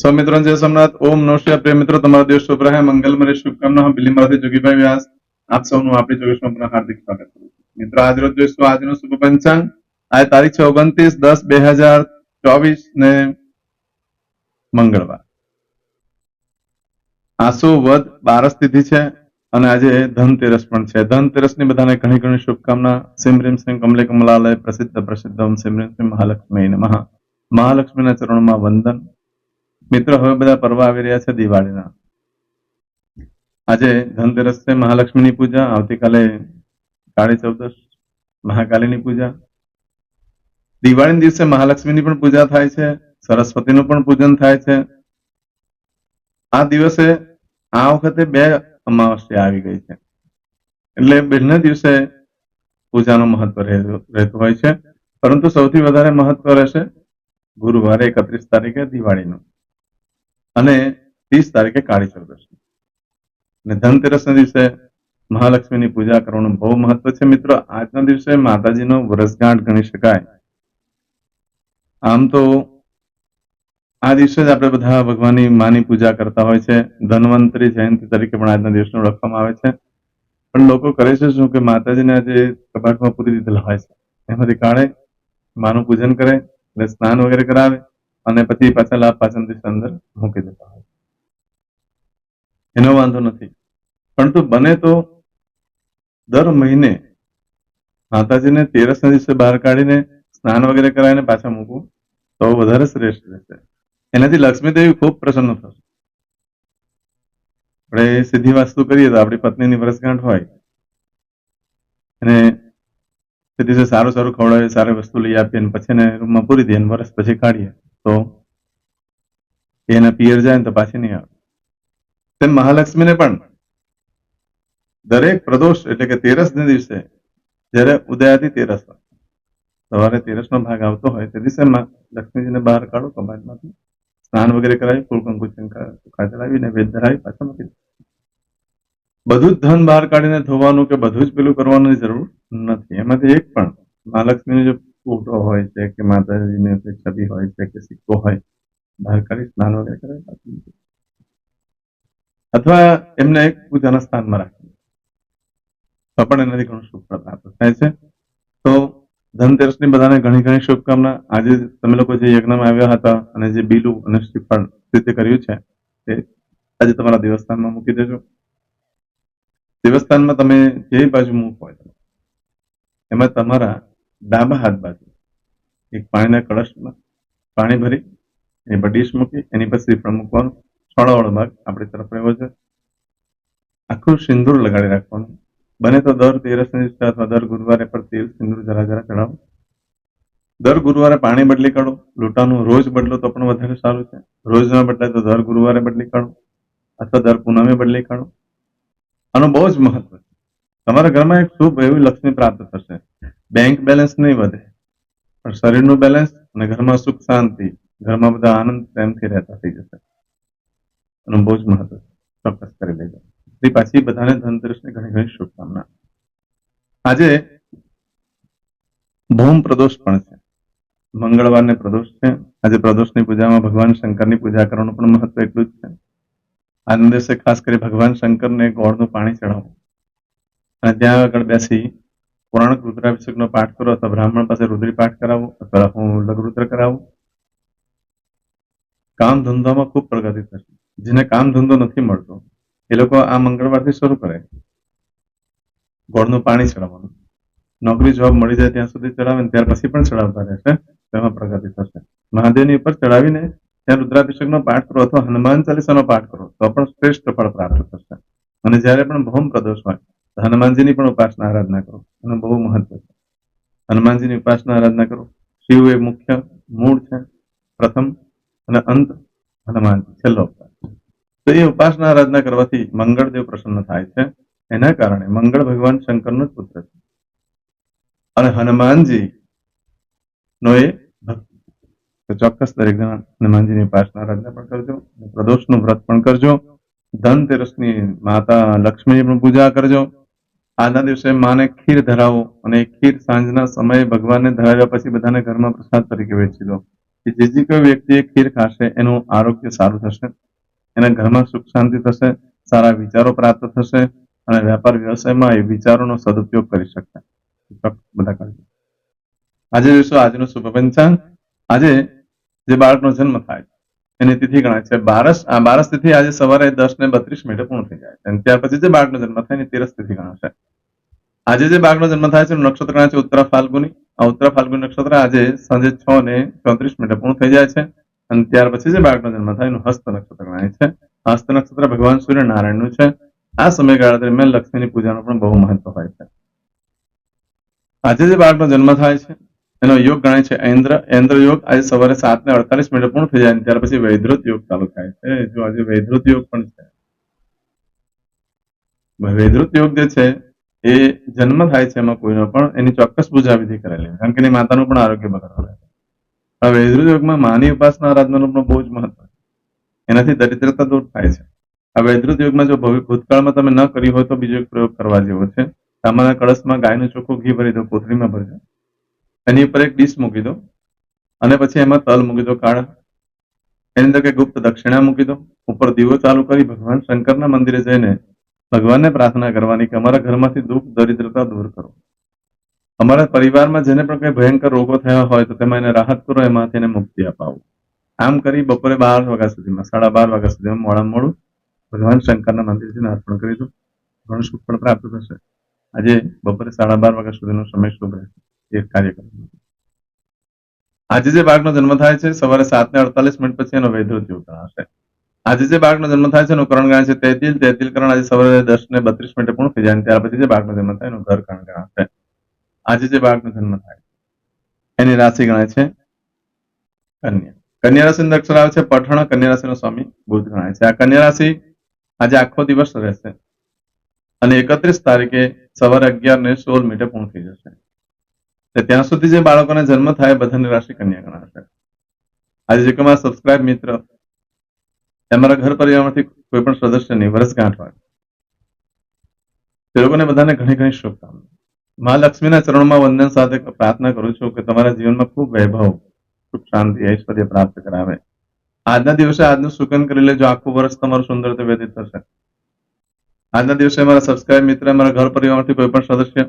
સૌ મિત્રો જય સોમનાથ. ઓમ નમસ્કાર પ્રિય મિત્રો, તમારો દિવસ શુભ રહે. મંગલમય શુભકામના. બિલીમાંથી જોગીભાઈ વ્યાસ. આપ સૌનું આપણી જોગેશમાં પુનઃ હાર્દિક સ્વાગત કરું મિત્રો, આજ રોજ જોઈશું આજનો શુભ પંચાંગ. આજે તારીખ છે ઓગણત્રીસ દસ બે હજાર ચોવીસ ને મંગળવાર. આસો વદ બારસ તિથિ છે અને આજે ધનતેરસ પણ છે. ધનતેરસની બધાને ઘણી ઘણી શુભકામના. સિમ સિમ કમલે કમલાલય. પ્રસિદ્ધ પ્રસિદ્ધ ઓમ સિમ મહાલક્ષ્મી નમઃ. મહાલક્ષ્મીના ચરણોમાં વંદન. મિત્રો, હવે બધા પર્વ આવી રહ્યા છે દિવાળીના. આજે ધનતેરસ છે મહાલક્ષ્મીની પૂજા, આવતીકાલે કાળી ચૌદશ, મહાકાલીની પૂજા. દિવાળીના દિવસે મહાલક્ષ્મીની પણ પૂજા થાય છે, સરસ્વતીનું પણ પૂજન થાય છે. આ દિવસે આ વખતે બે અમાવસ્યા આવી ગઈ છે. એટલે બંને દિવસે પૂજાનું મહત્વ રહેતું હોય છે. પરંતુ સૌથી વધારે મહત્વ રહેશે ગુરુવારે એકત્રીસ તારીખે દિવાળીનું. અને ત્રીસ તારીખે કાળી ચૌદશી અને ધનતેરસના દિવસે મહાલક્ષ્મીની પૂજા કરવાનું બહુ મહત્વ છે મિત્રો. આજના દિવસે માતાજીનો વરસગાંઠ ગણી શકાય. આમ તો આ દિવસે જ આપણે બધા ભગવાનની માની પૂજા કરતા હોય છે. ધન્વંતરી જયંતિ તરીકે પણ આજના દિવસને ઓળખવામાં આવે છે. પણ લોકો કરે છે શું કે માતાજીને આજે કબાટમાં પૂરી દીધેલા હોય છે. એમાંથી કાઢે, માનું પૂજન કરે, એટલે સ્નાન વગેરે કરાવે. અને પછી પાછા લાભ પાચન દિવસે અંદર મૂકી દેતા હોય. એનો વાંધો નથી. પરંતુ બને તો દર મહિને માતાજીને તેરસના દિવસે બહાર કાઢીને સ્નાન વગેરે કરાવીને પાછા મૂકવું તો વધારે શ્રેષ્ઠ રહેશે. એનાથી લક્ષ્મી દેવી ખૂબ પ્રસન્ન થશે. આપણે સીધી વાસ્તુ કરીએ તો આપણી પત્નીની વર્ષગાંઠ હોય. અને તે દિવસે સારું સારું ખવડાવીએ, સારી વસ્તુ લઈ આપીએ અને પછી એને રૂમમાં પૂરી દઈએ અને વર્ષ પછી કાઢીએ. તો એના પિયર જાય તો પાછી નહીં આવે. તેમ મહાલક્ષ્મીને પણ દરેક પ્રદોષ એટલે કે તેરસ ને દિવસે જ્યારે ઉદયાથી તેરસ સવારે તેરસ નો ભાગ આવતો હોય તે દિવસે લક્ષ્મીજીને બહાર કાઢો કબાટમાંથી, સ્નાન વગેરે કરાવી, ફૂલ કંકુ ચંકા ચડાવીને વેદ ધરાવી પાછા મૂકી બધું જ ધન બહાર કાઢીને ધોવાનું કે બધું જ પેલું કરવાની જરૂર નથી. એમાંથી એક પણ મહાલક્ષ્મીનો જે ફોટો હોય છે કે માતાજીને તે છબી હોય છે કે સિક્કો હોય બહાર કાઢી સ્નાન વગેરે દો. અથવા એમને એક પૂજાના સ્થાનમાં રાખી તો પણ એનાથી ઘણું સુખ પ્રાપ્ત થાય છે તો ધનતેરસની બધાને ઘણી ઘણી શુભકામના આજે તમે લોકો જે યજ્ઞમાં આવ્યા હતા અને જે બીલું અને શ્રીફળ રીતે કર્યું છે તે આજે તમારા દેવસ્થાનમાં મૂકી દેજો દેવસ્થાનમાં તમે જે બાજુ મૂકો એમાં તમારા ડાબા હાથ બાજુ. એક પાણીના કળશમાં પાણી ભરી, એની પર ડીશ મૂકી, એની પર શ્રીફળ મૂકવાનું. છોડાવાળો ભાગ આપણી તરફ રહેવો છે. આખું સિંદૂર લગાડી રાખવાનું. બને તો દર તેરસની અથવા દર ગુરુવારે પર તેલ સિંદૂર જરા જરા ચડાવો દર ગુરુવારે પાણી બદલી કાઢો. લોટાનું રોજ બદલો તો પણ વધારે સારું છે. રોજ ન બદલાય તો દર ગુરુવારે બદલી કાઢો. અથવા દર પૂનમે બદલી કાઢો. આનું બહુ જ મહત્વ છે. તમારા ઘરમાં એક શુભ એવી લક્ષ્મી પ્રાપ્ત થશે. બેંક બેલેન્સ નહીં વધે. પણ શરીરનું બેલેન્સ અને ઘરમાં સુખ શાંતિ, ઘરમાં બધા આનંદ પ્રેમથી રહેતા થઈ જશે. એનું બહુ જ મહત્વ ચોક્કસ કરી લેજો. તે પાછી બધાને ધનતેરસની ઘણી ઘણી શુભકામના. આજે ભૌમ પ્રદોષ પણ છે. મંગળવારને પ્રદોષ છે. આજે પ્રદોષની પૂજામાં ભગવાન શંકરની પૂજા કરવાનું પણ મહત્વ એટલું જ છે. આનંદ દિવસે ખાસ કરી ભગવાન શંકરને ગોળનું પાણી ચડાવવું અને ત્યાં આગળ બેસી પુરાણક રુદ્રાભિષેકનો પાઠ કરો અથવા બ્રાહ્મણ પાસે રુદ્રી પાઠ કરાવો અથવા હું લઘુરુદ્ર કરાવો? કામ ધંધામાં ખૂબ પ્રગતિ થશે. જેને કામ ધંધો નથી મળતો, એ લોકો આ મંગળવારથી શરૂ કરે. ગોળનું પાણી ચડાવવાનું. નોકરી જોબ મળી જાય ત્યાં સુધી ચડાવે ને ત્યાર પછી પણ ચડાવતા રહેશે. તેમાં પ્રગતિ થશે. મહાદેવની ઉપર ચડાવીને ત્યાં રુદ્રાભિષેકનો પાઠ કરો અથવા હનુમાન ચાલીસાનો પાઠ કરો, તો પણ શ્રેષ્ઠ ફળ પ્રાપ્ત થશે. અને જ્યારે પણ ભૌમ પ્રદોષ હોય હનુમાનજીની પણ ઉપાસના આરાધના કરો. એનું બહુ મહત્વ છે. હનુમાનજીની ઉપાસના આરાધના કરો. શિવ એ મુખ્ય મૂળ છે, પ્રથમ અને અંત હનુમાનજી, છેલ્લો અવતાર તો એ ઉપાસના આરાધના કરવાથી મંગળદેવ પ્રસન્ન થાય છે. એના કારણે મંગળ ભગવાન શંકરનો જ પુત્ર છે. અને હનુમાનજી નો એ તો ચોક્કસ દરેક જણા હનુમાનજીની ઉપાસના આરાધના પણ કરજો પ્રદોષનું વ્રત પણ કરજો. ધનતેરસની માતા લક્ષ્મીની પૂજા કરજો. આજના દિવસે માને ખીર ધરાવો અને ખીર સાંજના સમયે ભગવાનને ધરાવ્યા પછી બધાને ઘરમાં પ્રસાદ તરીકે વેચી દો. કે જે જે કોઈ વ્યક્તિ ખીર ખાશે, એનું આરોગ્ય સારું થશે, એના ઘરમાં સુખ શાંતિ થશે, સારા વિચારો પ્રાપ્ત થશે અને વેપાર વ્યવસાયમાં એ વિચારોનો સદુપયોગ કરી શકશે. બધા કરજો આજે જોઈશું આજનું શુભ પંચાંગ. આજે જે બાળકનો જન્મ થાય છે એની તિથિ ગણાય છે બારસ, આ બારસ તિથિ આજે સવારે દસ ને બત્રીસ મિનિટે પૂર્ણ થઈ જાય છે. અને ત્યાર પછી જે બાળકનો જન્મ થાય, એની તેરસ તિથિ ગણાશે. આજે જે બાળકનો જન્મ થાય છે નક્ષત્ર ગણાય છે ઉત્તરા ફાલ્ગુની. આ ઉત્તરા ફાલ્ગુની નક્ષત્ર આજે સાંજે છ ને ચોત્રીસ મિનિટે પૂર્ણ થઈ જાય છે. અને ત્યાર પછી જે બાળકનો જન્મ થાય, એનું હસ્ત નક્ષત્ર ગણાય છે. હસ્ત નક્ષત્ર ભગવાન સૂર્યનારાયણનું છે. આ સમયગાળા દરમિયાન લક્ષ્મીની પૂજાનું પણ બહુ મહત્વ હોય છે. આજે જે બાળકનો જન્મ થાય છે એનો યોગ ગણાય છે. ઐન્દ્ર ઐન્દ્ર યોગ આજે સવારે સાત ને અડતાલીસ મિનિટે પૂર્ણ થઈ જાય ત્યાર પછી વૈદ્યુત યોગ ચાલુ થાય છે. જો આજે વૈદ્યુત યોગ પણ છે. વૈદ્યુત યોગ જે છે, એ જન્મ થાય છે એમાં કોઈનો પણ, એની ચોક્કસ પૂજા વિધિ કરેલી. કારણ કે એની માતાનું પણ આરોગ્ય બગડવા આ વૈદ્યુત યોગમાં માની ઉપાસના આરાધનાનું પણ બહુ જ મહત્વ એનાથી દરિદ્રતા દૂર થાય છે. આ વૈદ્યુત યોગમાં જો ભૂતકાળમાં તમે ન કરી હોય તો બીજો એક પ્રયોગ કરવા જેવો છે. સામાન્ય કળશમાં ગાયનું ચોખ્ખું ઘી ભરી દો, કોથળીમાં ભરજો. એની ઉપર એક ડીશ મૂકી દો. અને પછી એમાં તલ મૂકી દો કાળા. એની અંદર કે ગુપ્ત દક્ષિણા મૂકી દો. ઉપર દીવો ચાલુ કરી ભગવાન શંકરના મંદિરે જઈને ભગવાનને પ્રાર્થના કરવાની કે અમારા ઘરમાંથી દુઃખ, દરિદ્રતા દૂર કરો. અમારા પરિવારમાં જેને પણ કઈ ભયંકર રોગો થયા હોય તો તેમાં એને રાહત કરો, એમાંથી એને મુક્તિ અપાવો. આમ કરી બપોરે બાર વાગ્યા સુધીમાં, સાડા બાર વાગ્યા સુધીમાં મોડા મોડું ભગવાન શંકરના મંદિરથી અર્પણ કરી દો. ઘણું સુખ પણ પ્રાપ્ત થશે. આજે બપોરે સાડા બાર વાગ્યા સુધીનો સમય શુભ રહેશે. એ કાર્યક્રમ. આજે જે બાળકનો જન્મ થાય છે, સવારે સાત ને અડતાલીસ મિનિટ પછી એનો વૈદ્યુત ઉતરાશે આજે જે બાળકનો જન્મ થાય છે, એનું કરણ ગણાય છે, તેતિલ. તેતિલ કરણ આજે સવારે દસ ને બત્રીસ મિનિટે પૂર્ણ થઈ જાય ત્યાર પછી જે બાળકનો જન્મ થાય, એનું ઘર કરણ ગણાશે આજે જે બાળકનો જન્મ થાય એની રાશિ ગણાય છે કન્યા. કન્યા રાશિ અક્ષર આવે છે, પઠણ. કન્યા રાશિનો સ્વામી બુધ ગણાય છે. આ કન્યા રાશિ આજે આખો દિવસ રહેશે અને એકત્રીસ તારીખે સવારે અગિયાર ને સોળ મિનિટે પૂર્ણ થઈ જશે. ત્યાં સુધી જે બાળકોને જન્મ થાય બધાની રાશિ કન્યા ગણાશે. આજે જે તમારા સબસ્ક્રાઇબ મિત્ર, તમારા ઘર પરિવારમાંથી કોઈ પણ સદસ્યની વર્ષગાંઠ હોય, તે લોકોને બધાને ઘણી ઘણી શુભકામના મહાલક્ષ્મીના ચરણમાં વંદન સાથે પ્રાર્થના કરું છું કે તમારા જીવનમાં ખૂબ વૈભવ સુખ શાંતિ, ઐશ્વર્ય પ્રાપ્ત કરાવે. આજના દિવસે આજનું સુકન કરી લેજો. આખું વર્ષ તમારું સુંદર રીતે વ્યતીત થશે. આજના દિવસે મારા સબસ્ક્રાઇબ મિત્ર મારા ઘર પરિવારમાંથી કોઈ પણ સદસ્ય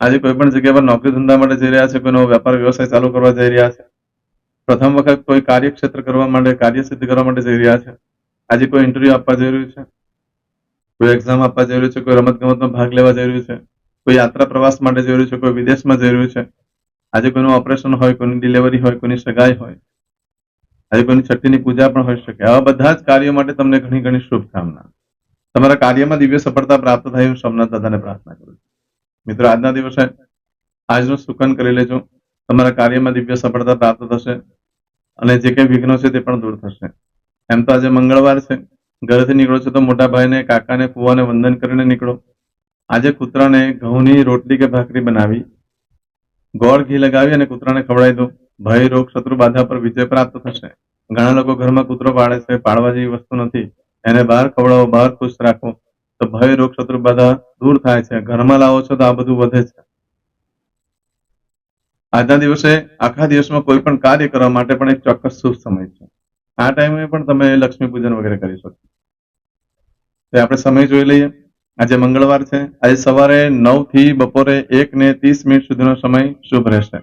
આજે કોઈ પણ જગ્યા પર નોકરી ધંધા માટે જઈ રહ્યા છે કોઈનો વેપાર, વ્યવસાય ચાલુ કરવા જઈ રહ્યા છે. પ્રથમ વખત કોઈ કાર્યક્ષેત્ર કરવા માટે કાર્ય સિદ્ધ કરવા માટે જઈ રહ્યા છે. આજે કોઈ ઇન્ટરવ્યુ આપવા જઈ રહ્યું છે? કોઈ એક્ઝામ આપવા જઈ રહ્યું છે? કોઈ રમત ગમતમાં ભાગ લેવા જઈ રહ્યું છે? કોઈ યાત્રા પ્રવાસ માટે જઈ રહ્યું છે? કોઈ વિદેશમાં જઈ રહ્યું છે? આજે કોઈનું ઓપરેશન હોય, કોઈની ડિલિવરી હોય, કોઈની સગાઈ હોય. આજે કોઈની છઠ્ઠીની પૂજા પણ હોઈ શકે. આવા બધા જ કાર્યો માટે તમને ઘણી ઘણી શુભકામના. તમારા કાર્યમાં દિવ્ય સફળતા પ્રાપ્ત થાય, હું સોમનાથ દાદાને પ્રાર્થના કરું છું. મિત્રો, આજના દિવસે આજનું સુકન કરી લેજો. તમારા કાર્યમાં દિવ્ય સફળતા પ્રાપ્ત થશે અને જે કંઈ વિઘ્નો છે તે પણ દૂર થશે. એમ તો આજે મંગળવાર છે. ઘરેથી નીકળો છો તો મોટા ભાઈને, કાકાને, ફુવાને વંદન કરીને નીકળો. આજે કૂતરાને ઘઉંની રોટલી કે ભાખરી બનાવી, ગોળ ઘી લગાવી અને કૂતરાને ખવડાવી દો. ભય, રોગ, શત્રુ બાધા પર વિજય પ્રાપ્ત થશે. ઘણા લોકો ઘરમાં કૂતરો પાડે છે, પાડવા જેવી વસ્તુ નથી. એને બહાર ખવડાવો, બહાર ખુશ રાખો. તો ભય, રોગ, શત્રુ બધા દૂર થાય છે. ઘરમાં લાવો છો તો આ બધું વધે છે. આજના દિવસે, આખા દિવસમાં કોઈ પણ કાર્ય કરવા માટે પણ એક ચોક્કસ શુભ સમય છે. આ ટાઈમે પણ તમે લક્ષ્મી પૂજન વગેરે કરી શકો. તો આપણે સમય જોઈ લઈએ. આજે મંગળવાર છે. આજે સવારે નવથી બપોરે એક ને ત્રીસ મિનિટ સુધીનો સમય શુભ રહેશે.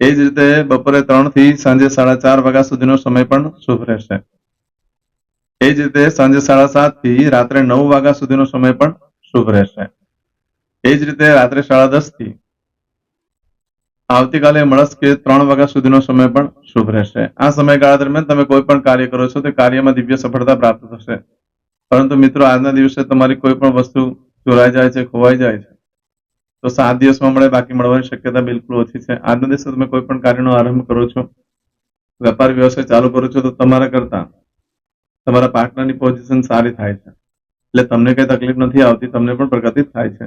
એ જ રીતે બપોરે ત્રણથી સાંજે સાડા ચાર વાગ્યા સુધીનો સમય પણ શુભ રહેશે. એ જ રીતે સાંજે સાડા સાતથી રાત્રે નવ વાગ્યા સુધીનો સમય પણ શુભ રહેશે. એ જ રીતે રાત્રે સાડા દસથી આવતીકાલે મળસ કે ત્રણ વાગ્યા સુધીનો સમય પણ શુભ રહેશે. આ સમયગાળા દરમિયાન તમે કોઈ પણ કાર્ય કરો છો તે કાર્યમાં દિવ્ય સફળતા પ્રાપ્ત થશે. પરંતુ મિત્રો, આજના દિવસે તમારી કોઈ પણ વસ્તુ ચોરાઈ જાય છે, ખોવાઈ જાય છે, તો સાત દિવસમાં મળે, બાકી મળવાની શક્યતા બિલકુલ ઓછી છે. આજના દિવસે તમે કોઈ પણ કાર્યનો આરંભ કરો છો, વેપાર વ્યવસાય ચાલુ કરો છો, તો તમારા કરતા તમારા પાર્ટનરની પોઝિશન સારી થાય છે. એટલે તમને કઈ તકલીફ નથી આવતી, તમને પણ પ્રગતિ થાય છે.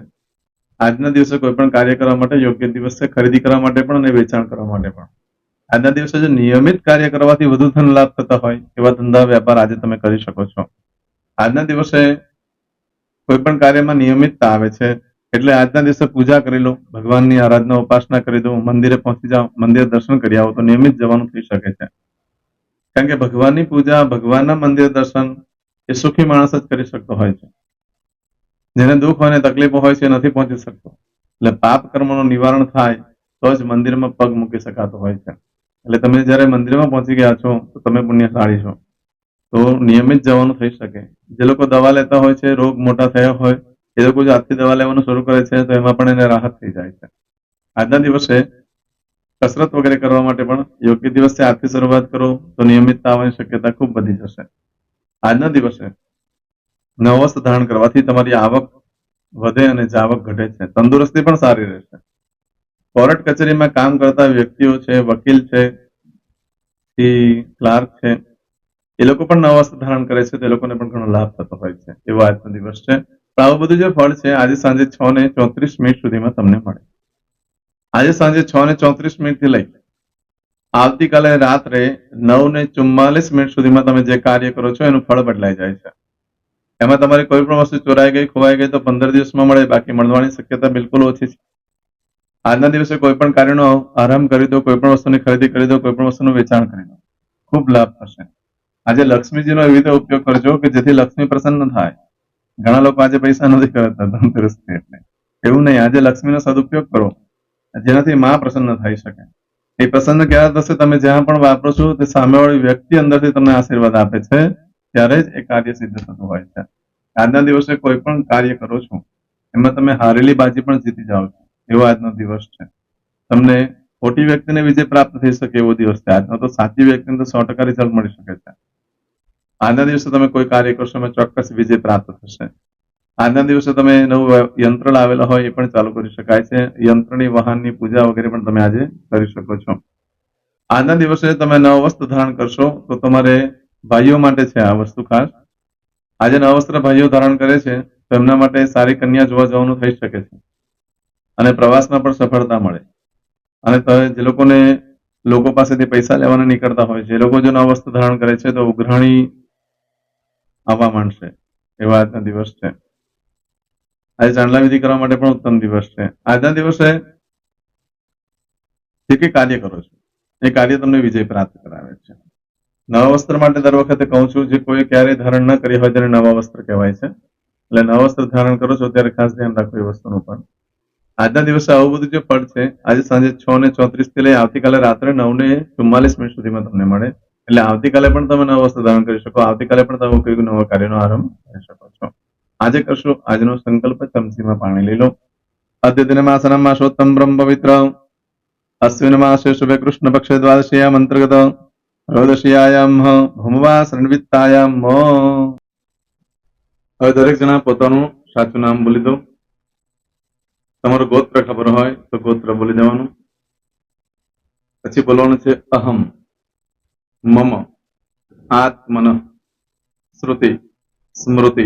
આજના દિવસે કોઈ પણ કાર્ય કરવા માટે યોગ્ય દિવસ છે ખરીદી કરવા માટે પણ અને વેચાણ કરવા માટે પણ. આજના દિવસે જો નિયમિત કાર્ય કરવાથી વધુ ધન લાભ થતા હોય, એવા ધંધા વેપાર આજે તમે કરી શકો છો. આજના દિવસે કોઈ પણ કાર્યમાં નિયમિતતા આવે છે, એટલે આજના દિવસે પૂજા કરી લો, ભગવાનની આરાધના, ઉપાસના કરી દો, મંદિરે પહોંચી જાઓ, મંદિર દર્શન કરી આવો તો નિયમિત જવાનું થઈ શકે છે. કારણ કે ભગવાનની પૂજા, ભગવાનના મંદિર દર્શન એ સુખી માણસ જ કરી શકતો હોય છે. જેને દુઃખ હોય ને તકલીફો હોય છે નથી પહોંચી શકતો. એટલે પાપ કર્મનું નિવારણ થાય તો જ મંદિરમાં પગ મૂકી શકાતો હોય છે. એટલે તમે જ્યારે મંદિરમાં પહોંચી ગયા છો, તો તમે પુણ્યશાળી છો. તો નિયમિત જવાનું થઈ શકે. જે લોકો દવા લેતા હોય છે, રોગ મોટા થયા હોય, એ લોકો જો આજથી દવા લેવાનું શરૂ કરે છે, તો એમાં પણ એને રાહત થઈ જાય છે. આજના દિવસે કસરત વગેરે કરવા માટે પણ યોગ્ય દિવસે આજથી શરૂઆત કરો તો નિયમિતતા આવવાની શક્યતા ખૂબ વધી જશે. આજના દિવસે નવ વસ્ત્ર ધારણ કરવાથી તમારી આવક વધે અને જાવક ઘટે છે. તંદુરસ્તી પણ સારી રહેશે. કોર્ટ કચેરીમાં કામ કરતા વ્યક્તિઓ છે, વકીલ છે ક્લાર્ક છે, એ લોકો પણ નવા ધારણ કરે છે, તે લોકોને પણ ઘણો લાભ થતો હોય છે. એવો આજનો દિવસ છે. તો આવું બધું જે ફળ છે, આજે સાંજે છ ને ચોત્રીસ મિનિટ સુધીમાં તમને મળે. આજે સાંજે છ ને ચોત્રીસ મિનિટથી લઈ આવતીકાલે રાત્રે નવ ને ચુમ્માલીસ મિનિટ સુધીમાં તમે જે કાર્ય કરો છો એનું ફળ બદલાઈ જાય છે. એમાં તમારી કોઈ પણ વસ્તુ ચોરાઈ ગઈ, ખોવાઈ ગઈ તો પંદર દિવસમાં મળે, બાકી મળવાની શક્યતા બિલકુલ ઓછી છે. આજના દિવસે કોઈ પણ કાર્યનો આરંભ કરી દો, કોઈ પણ વસ્તુની ખરીદી કરી દો, કોઈ પણ વસ્તુનું વેચાણ કરી દો. ખૂબ લાભ થશે. આજે લક્ષ્મીજીનો એવી રીતે ઉપયોગ કરજો કે જેથી લક્ષ્મી પ્રસન્ન થાય. ઘણા લોકો આજે પૈસા નથી કરતા ધનતેરસથી એટલે. એવું નહીં, આજે લક્ષ્મીનો સદુપયોગ કરો. જેનાથી માં પ્રસન્ન થઈ શકે. એ પ્રસન્ન ક્યારે થશે તમે જ્યાં પણ વાપરો છો, તે સામેવાળી વ્યક્તિ અંદરથી તમને આશીર્વાદ આપે છે, ત્યારે જ એ કાર્ય સિદ્ધ થતું હોય છે. આજના દિવસે કોઈ પણ કાર્ય કરો છો, એમાં તમે હારેલી બાજી પણ જીતી જાઓ છો. એવો આજનો દિવસ છે. તમને ખોટી વ્યક્તિને વિજય પ્રાપ્ત થઈ શકે એવો દિવસ છે. આજનો તો સાચી વ્યક્તિને તો સો ટકા રિઝલ્ટ મળી શકે છે. આજના દિવસે તમે કોઈ કાર્ય કરશો, એમાં ચોક્કસ વિજય પ્રાપ્ત થશે. આજના દિવસે તમે નવું યંત્ર લાવેલા હોય એ પણ ચાલુ કરી શકાય છે. યંત્રની વાહનની પૂજા વગેરે પણ તમે આજે કરી શકો છો. આજના દિવસે તમે નવ વસ્ત્ર ધારણ કરશો તો તમારે ભાઈઓ માટે છે આ વસ્તુ ખાસ. આજે નવ વસ્ત્ર ભાઈઓ ધારણ કરે છે, તો એમના માટે સારી કન્યા જોવા જવાનું થઈ શકે છે. અને પ્રવાસમાં પણ સફળતા મળે. અને જે લોકોને, લોકો પાસેથી પૈસા લેવાના નીકળતા હોય છે, એ લોકો જો નવ વસ્ત્ર ધારણ કરે છે તો ઉઘરાણી આવવા માંડશે. એવા આજના દિવસ છે. આજે ચાંદલા વિધિ કરવા માટે પણ ઉત્તમ દિવસ છે. આજના દિવસે જે કંઈ કાર્ય કરો છો, એ કાર્ય તમને વિજય પ્રાપ્ત કરાવે છે. નવા વસ્ત્ર માટે દર વખતે કહું છું, જે કોઈ ક્યારેય ધારણ ન કરી હોય ત્યારે નવા વસ્ત્ર કહેવાય છે. એટલે નવા વસ્ત્ર ધારણ કરો છો, ત્યારે ખાસ ધ્યાન રાખો એ વસ્તુનું પણ. આજના દિવસે આવું બધું જે પડ છે, આજે સાંજે છ ને ચોત્રીસથી લઈ આવતીકાલે રાત્રે નવ ને ચુમ્માલીસ મિનિટ સુધીમાં તમને મળે. એટલે આવતીકાલે પણ તમે નવા વસ્ત્ર ધારણ કરી શકો, આવતીકાલે પણ તમે કોઈ નવા કાર્યનો આરંભ કરી શકો. આજે કરશો. આજનો સંકલ્પ ચમચીમાં પાણી લઈ લો. અદ્યતન માસનમ માસોત્તમ બ્રહ્મ પવિત્ર. અશ્વિન માસે શુભે કૃષ્ણ પક્ષે દ્વાદશીયામ અંતર્ગત. ત્રયોદશીયાયામ ભૂમવા શરણવિત્તાયામ હવે દરેક જણા પોતાનું સાચું નામ બોલી દો. તમારું ગોત્ર ખબર હોય તો ગોત્ર બોલી દેવાનું. પછી બોલવાનું છે અહમ, મમ, આત્મન, શ્રુતિ, સ્મૃતિ.